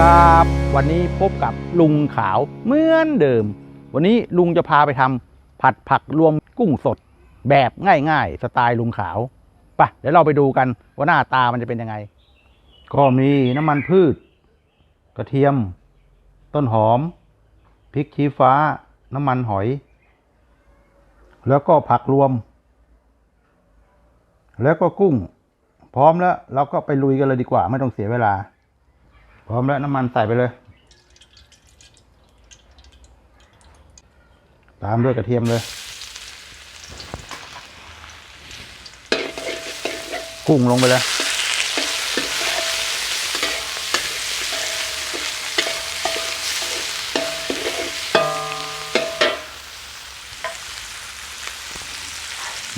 ครับ วันนี้พบกับลุงขาวเหมือนเดิม วันนี้ลุงจะพาไปทำผัดผักรวมกุ้งสดแบบง่ายๆ สไตล์ลุงขาวไปะเดี๋ยวเราไปดูกันว่าหน้าตามันจะเป็นยังไง ก็มีน้ำมันพืช กระเทียม ต้นหอมพริกชี้ฟ้า น้ำมันหอย แล้วก็ผักรวม แล้วก็กุ้ง พร้อมแล้วเราก็ไปลุยกันเลยดีกว่าไม่ต้องเสียเวลา พร้อมแล้วน้ำมันใส่ไปเลย ตามด้วยกระเทียมเลย กุ้งลงไปเลย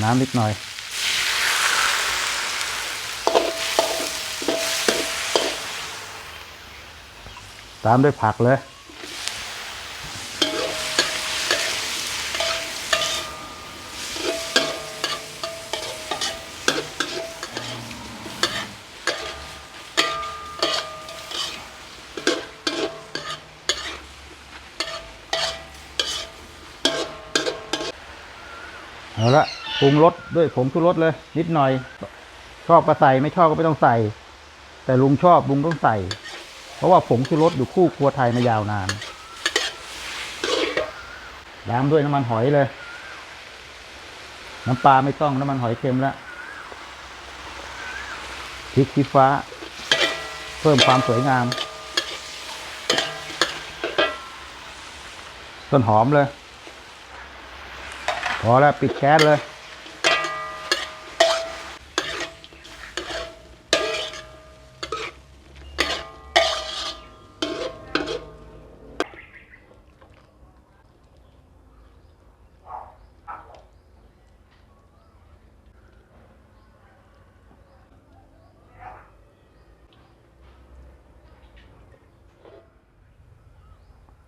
น้ำนิดหน่อย ตามด้วยผักเลย เอาละปรุงรสด้วยผงชูรสเลย นิดหน่อย ชอบก็ใส่ไม่ชอบก็ไม่ต้องใส่ แต่ลุงชอบลุงต้องใส่ ราะว่าผงชูรสอยู่คู่ครัวไทยมายาวนานตามด้วยน้ำมันหอยเลย น้ำปลาไม่ต้องน้ำมันหอยเค็มแล้วพริกชี้ฟ้า เพิ่มความสวยงาม ต้นหอมเลย พอแล้วปิดแก๊สเลย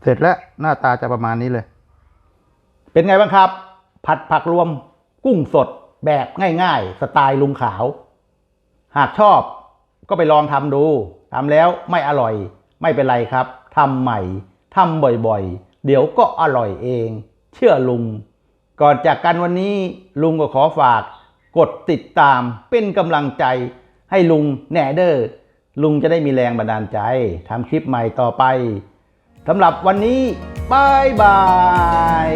เสร็จแล้วหน้าตาจะประมาณนี้เลย เป็นไงบ้างครับ ผัดผักรวมกุ้งสดแบบง่ายๆ สไตล์ลุงขาว หากชอบก็ไปลองทำดูทำแล้วไม่อร่อย ไม่เป็นไรครับทำใหม่ทำบ่อยๆ เดี๋ยวก็อร่อยเอง เชื่อลุง ก่อนจากกันวันนี้ลุงก็ขอฝาก กดติดตามเป็นกำลังใจ ให้ลุงแหน่เดอร์ลุงจะได้มีแรงบันดาลใจทำคลิปใหม่ต่อไป สำหรับวันนี้บายบาย